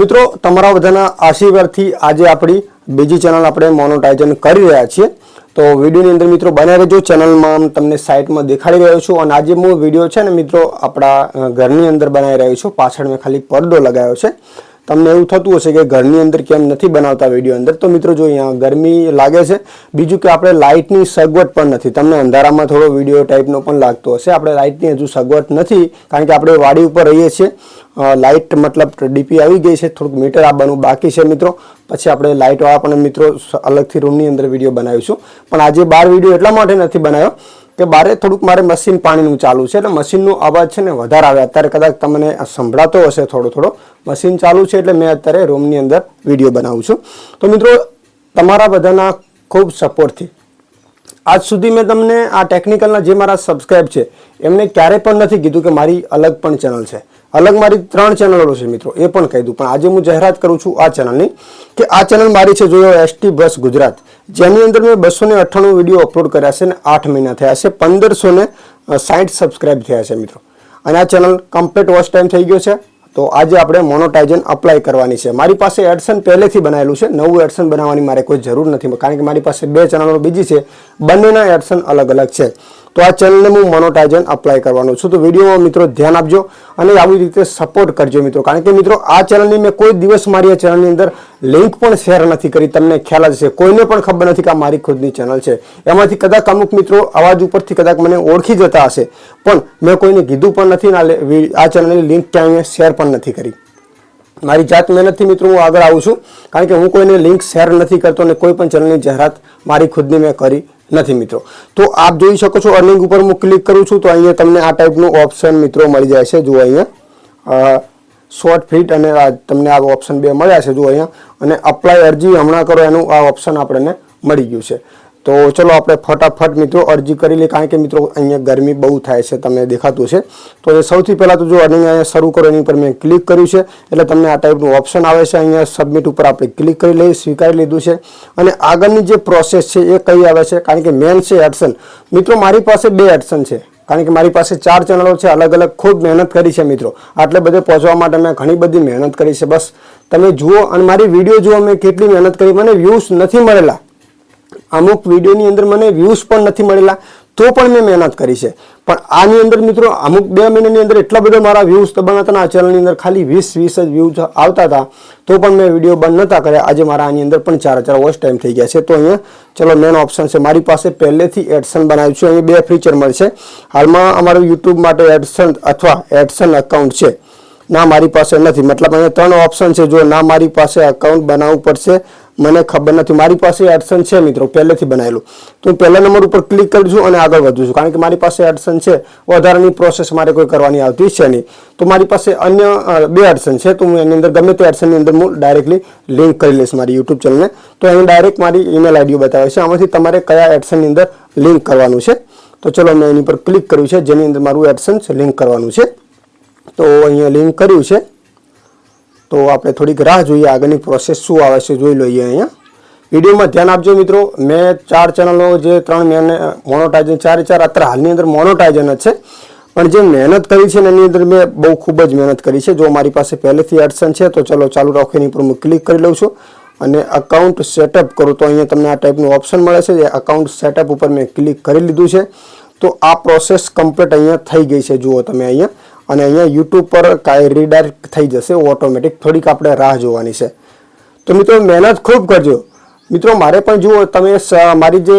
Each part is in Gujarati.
મિત્રો, તમારા બધાના આશીર્વાદથી આજે આપણી બીજી ચેનલ આપણે મોનોટાઇઝન કરી રહ્યા છીએ. તો વિડીયોની અંદર મિત્રો બનાવી રહેજો. ચેનલમાં તમને સાઇટમાં દેખાડી રહ્યો છું અને આજે હું વીડિયો છે ને મિત્રો આપણા ઘરની અંદર બનાવી રહ્યો છું. પાછળ મેં ખાલી પડદો લગાવ્યો છે. તમને એવું થતું હશે કે ઘરની અંદર કેમ નથી બનાવતા વીડિયો અંદર? તો મિત્રો જો અહીંયા ગરમી લાગે છે, બીજું કે આપણે લાઇટની સગવડ પણ નથી. તમને અંધારામાં થોડો વીડિયો ટાઈપનો પણ લાગતો હશે. આપણે લાઇટની હજુ સગવડ નથી, કારણ કે આપણે વાડી ઉપર રહીએ છીએ. લાઇટ મતલબ ડીપી આવી ગઈ છે, થોડુંક મીટર આવવાનું બાકી છે મિત્રો. પછી આપણે લાઇટવાળા પણ મિત્રો અલગથી રૂમની અંદર વીડિયો બનાવીશું. પણ આજે બાર વીડિયો એટલા માટે નથી બનાવ્યો કે બારે થોડુંક મારે મશીન પાણીનું ચાલુ છે એટલે મશીનનો અવાજ છે ને વધારે આવે. અત્યારે કદાચ તમને સંભળાતો હશે થોડો થોડો. મશીન ચાલુ છે એટલે મેં અત્યારે રૂમની અંદર વીડિયો બનાવું છું. તો મિત્રો, તમારા બધાના ખૂબ સપોર્ટથી આજ સુધી મેં તમને આ ટેકનિકલના જે મારા સબસ્ક્રાઇબ છે, એમને ક્યારે પણ નથી કીધું કે મારી અલગ પણ ચેનલ છે. અલગ મારી ત્રણ ચેનલો છે મિત્રો, એ પણ કહી દઉં. પણ આજે હું જાહેરાત કરું છું આ ચેનલની કે આ ચેનલ મારી છે, જોયો એસટી બસ ગુજરાત. જેની અંદર મેં બસો ને અઠ્ઠાણું વીડિયો અપલોડ કર્યા છે અને આઠ મહિના થયા છે. પંદરસો ને સાઠ સબસ્ક્રાઇબ થયા છે મિત્રો. અને આ ચેનલ કમ્પ્લીટ વોચ ટાઈમ થઈ ગયો છે. તો આજે આપણે મોનોટાઇઝન અપ્લાય કરવાની છે. મારી પાસે એડસન પહેલેથી બનાવેલું છે. નવું એડસન બનાવવાની મારે કોઈ જરૂર નથી. કારણ કે મારી પાસે બે ચેનલો બીજી છે. બંનેના એડસન અલગ અલગ છે. તો આ ચેનલને હું મોનોટાઇઝન અપ્લાય કરવાનું છું. તો વિડીયોમાં મિત્રો ધ્યાન આપજો અને આવી રીતે સપોર્ટ કરજો મિત્રો. કારણ કે મિત્રો, આ ચેનલની મેં કોઈ દિવસ મારી આ ચેનલની અંદર લિંક પણ શેર નથી કરી. તમને ખ્યાલ જ છે કોઈને પણ ખબર નથી કે આ મારી ખુદની ચેનલ છે. એમાંથી કદાચ અમુક મિત્રો અવાજ ઉપરથી કદાચ મને ઓળખી જતા હશે. પણ મેં કોઈને કીધું પણ નથી આ ચેનલની લિંક ક્યાંય શેર પણ નથી કરી. મારી જાત મહેનતથી મિત્રો હું આગળ આવું છું. કારણ કે હું કોઈને લિંક શેર નથી કરતો અને કોઈ પણ ચેનલની જાહેરાત મારી ખુદની મેં કરી. નથી મિત્રો. તો આપ જોઈ શકો છો અર્નિંગ ઉપર હું ક્લિક કરું છું, તો અહીંયા તમને આ ટાઈપનું ઓપ્શન મિત્રો મળી જાય છે. જો અહીંયા. શોર્ટ ફિટ અને તમને આ ઓપ્શન બે મળ્યા છે. જો અહીંયા. અને અપ્લાય અરજી હમણાં કરો, એનું આ ઓપ્શન આપણને મળી ગયું છે. તો ચલો આપણે ફટાફટ મિત્રો અરજી કરી લઈએ. કારણ કે મિત્રો અહીંયા ગરમી બહુ થાય છે, તમને દેખાતું છે તો એ સૌથી પહેલાં તો જો અહીંયા શરૂ કરો, એની ઉપર મેં ક્લિક કર્યું છે. એટલે તમને આ ટાઈપનું ઓપ્શન આવે છે, અહીંયા સબમિટ ઉપર આપણે ક્લિક કરી લઈએ, સ્વીકારી લીધું છે. અને આગળની જે પ્રોસેસ છે, એ કઈ આવે છે? કારણ કે મેન છે એડસન મિત્રો, મારી પાસે બે એડસન છે. કારણ કે મારી પાસે ચાર ચેનલો છે અલગ અલગ ખૂબ મહેનત કરી છે મિત્રો. આટલે બધે પહોંચવા માટે મેં ઘણી બધી મહેનત કરી છે, બસ. તમે જુઓ અને મારી વીડિયો જુઓ, મેં કેટલી મહેનત કરી. મને વ્યૂઝ નથી મળેલા. અમુક વિડીયોની અંદર મને વ્યૂઝ પણ નથી મળેલા, તો પણ મેં મહેનત કરી છે. પણ આની અંદર મિત્રો, અમુક બે મહિનાની અંદર એટલા બધા મારા વ્યૂઝ દબાણ હતા આ ચેનલની અંદર ખાલી વીસ વીસ જ વ્યૂઝ આવતા હતા, તો પણ મેં વીડિયો બંધ નહોતા કર્યા. આજે મારા આની અંદર પણ ચાર ચાર વોચ ટાઈમ થઈ ગયા છે. તો અહીંયા, ચલો મેન ઓપ્શન છે. મારી પાસે પહેલેથી એડસન બનાવ્યું છે. અહીંયા બે ફીચર મળશે હાલમાં અમારું યુટ્યુબ માટે એડસન અથવા એડસન અકાઉન્ટ છે. ના, મારી પાસે નથી. મતલબ અહીંયા ત્રણ ઓપ્શન છે. જો ના મારી પાસે અકાઉન્ટ બનાવવું પડશે મને ખબર નથી. મારી પાસે એડસન છે મિત્રો, પહેલેથી બનાવેલું તો હું પહેલા નંબર ઉપર ક્લિક કરું છું અને આગળ વધું છું. કારણ કે મારી પાસે એડસન છે, વધારાની પ્રોસેસ મારે કોઈ કરવાની આવતી છે નહીં. તો મારી પાસે અન્ય બે એડસન છે. તો હું એની અંદર, ગમે તે એડસનની અંદર હું ડાયરેક્ટલી લિંક કરી લઈશ મારી યુટ્યુબ ચેનલને તો અહીં ડાયરેક્ટ મારી ઈમેલ આઈડીઓ બતાવે છે. આમાંથી તમારે કયા એડસનની અંદર લિંક કરવાનું છે. તો ચલો મેં એની પર ક્લિક કર્યું છે. જેની અંદર મારું એડસન્સ લિંક કરવાનું છે. તો અહીંયા લિંક કર્યું છે. તો આપણે થોડીક રાહ જોઈએ આગળની પ્રોસેસ શું આવે છે જોઈ લઈએ અહીંયા. વિડીયોમાં ધ્યાન આપજો મિત્રો, મેં ચાર ચેનલો જે ત્રણ મેને મોનોટાઇઝન ચારે ચાર, અત્યારે હાલની અંદર મોનોટાઇઝન જ છે. પણ જે મહેનત કરી છે એની અંદર મેં બહુ ખૂબ જ મહેનત કરી છે. જો મારી પાસે પહેલેથી એડસન છે તો ચલો ચાલુ રાખો, એની પર હું ક્લિક કરી લઉં છું અને અકાઉન્ટ સેટઅપ કરું. તો અહીંયા તમને આ ટાઈપનું ઓપ્શન મળે છે. જે અકાઉન્ટ સેટઅપ ઉપર મેં ક્લિક કરી લીધું છે. તો આ પ્રોસેસ કમ્પ્લીટ અહીંયા થઈ ગઈ છે. જુઓ તમે અહીંયા. અને અહીંયા યુટ્યુબ પર કાંઈ રીડાયરેક્ટ થઈ જશે ઓટોમેટિક થોડીક આપણે રાહ જોવાની છે. તો મિત્રો, મહેનત ખૂબ કરજો. મિત્રો, મારે પણ જુઓ, તમે મારી જે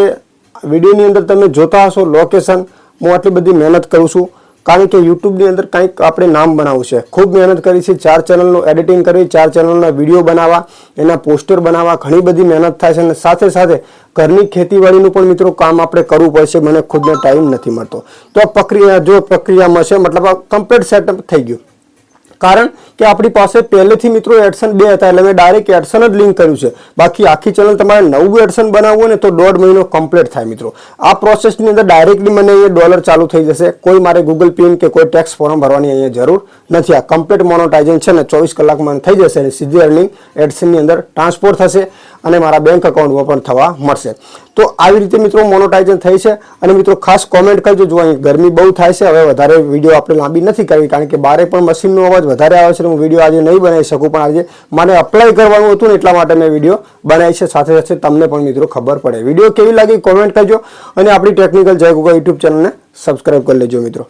વિડીયોની અંદર તમે જોતા હશો લોકેશન હું આટલી બધી મહેનત કરું છું. કારણ કે યુટ્યુબની અંદર કંઈક આપણે નામ બનાવવું છે. ખૂબ મહેનત કરી છે, ચાર ચેનલનું એડિટિંગ કરવી ચાર ચેનલના વીડિયો બનાવવા, એના પોસ્ટર બનાવવા, ઘણી બધી મહેનત થાય છે અને સાથે સાથે ઘરની ખેતીવાડીનું પણ મિત્રો કામ આપણે કરવું પડશે. મને ખુદને ટાઈમ નથી મળતો. તો આ પ્રક્રિયા, જો પ્રક્રિયામાં છે, મતલબ આ કમ્પ્લીટ સેટઅપ થઈ ગયું. કારણ કે આપણી પાસે પહેલેથી મિત્રો એડસન બે હતા એટલે મેં ડાયરેક્ટ એડસન જ લિંક કર્યું છે. બાકી આખી ચેનલ તમારે નવું એડસન બનાવવું હોય ને તો દોઢ મહિનો કમ્પ્લીટ થાય મિત્રો. આ પ્રોસેસની અંદર ડાયરેક્ટલી મને અહીંયા ડોલર ચાલુ થઈ જશે. કોઈ મારે ગૂગલ પિન કે કોઈ ટેક્સ ફોર્મ ભરવાની અહીંયા જરૂર નથી. આ કમ્પ્લીટ મોનોટાઇઝન છે ને ચોવીસ કલાકમાં થઈ જશે અને સીધી અર્નિંગ એડસનની અંદર ટ્રાન્સફર થશે અને મારા બેંક અકાઉન્ટમાં પણ થવા મળશે. તો આવી રીતે મિત્રો મોનોટાઇઝન થઈ છે. અને મિત્રો ખાસ કોમેન્ટ કરજો. જો અહીં ગરમી બહુ થાય છે, હવે વધારે વીડિયો આપણે લાંબી નથી કરવી, કારણ કે બારે પણ મશીનનો અવાજ વધારે આવે છે એટલે હું વીડિયો આજે નહીં બનાવી શકું, પણ આજે મને અપ્લાય કરવાનું હતું ને એટલા માટે મેં વીડિયો બનાવી છે. સાથે સાથે તમને પણ મિત્રો ખબર પડે. વીડિયો કેવી લાગી? કોમેન્ટ કરજો અને આપણી ટેકનિકલ જય ગુગલ યુટ્યુબ ચેનલને સબસ્ક્રાઈબ કરી લેજો મિત્રો.